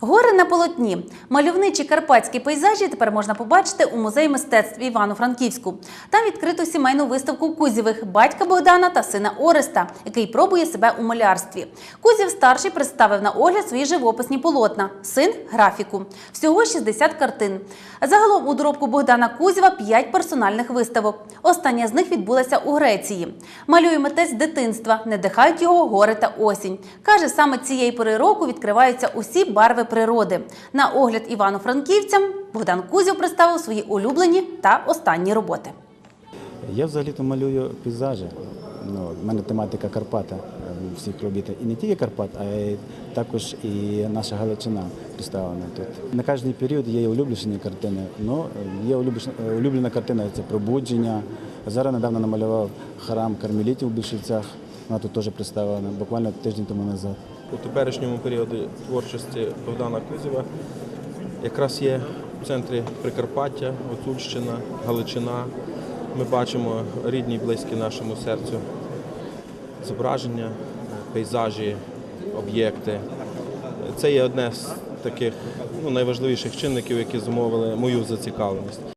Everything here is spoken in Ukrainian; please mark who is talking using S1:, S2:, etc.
S1: Гори на полотні. Мальовничі карпатські пейзажі тепер можна побачити у музеї мистецтв Івано-Франківську. Там відкрито сімейну виставку Кузєвих батька Богдана та сина Ореста, який пробує себе у малярстві. Кузів старший представив на огляд свої живописні полотна, син графіку. Всього 60 картин. Загалом у доробку Богдана Кузєва 5 персональних виставок. Остання з них відбулася у Греції. Малює митець дитинства, не дихають його гори та осінь. Каже, саме цієї пори року відкриваються усі барви природи. На огляд Івано-Франківцям Богдан Кузів представив свої улюблені та останні роботи.
S2: Я взагалі-то малюю пейзажі. Ну, в мене тематика Карпата е, всіх робіт. І не тільки Карпат, а й також і наша Галичина представлена тут. На кожний період є улюблені картини. Ну, є улюблена, улюблена картина це пробудження. Зараз недавно намалював храм кармелітів у Більшівцях. Вона тут теж представлена, буквально тиждень тому назад.
S3: У теперішньому періоді творчості Богдана Кузєва якраз є в центрі Прикарпаття, Гуцульщина, Галичина. Ми бачимо рідні близькі нашому серцю зображення, пейзажі, об'єкти. Це є одне з таких ну, найважливіших чинників, які зумовили мою зацікавленість.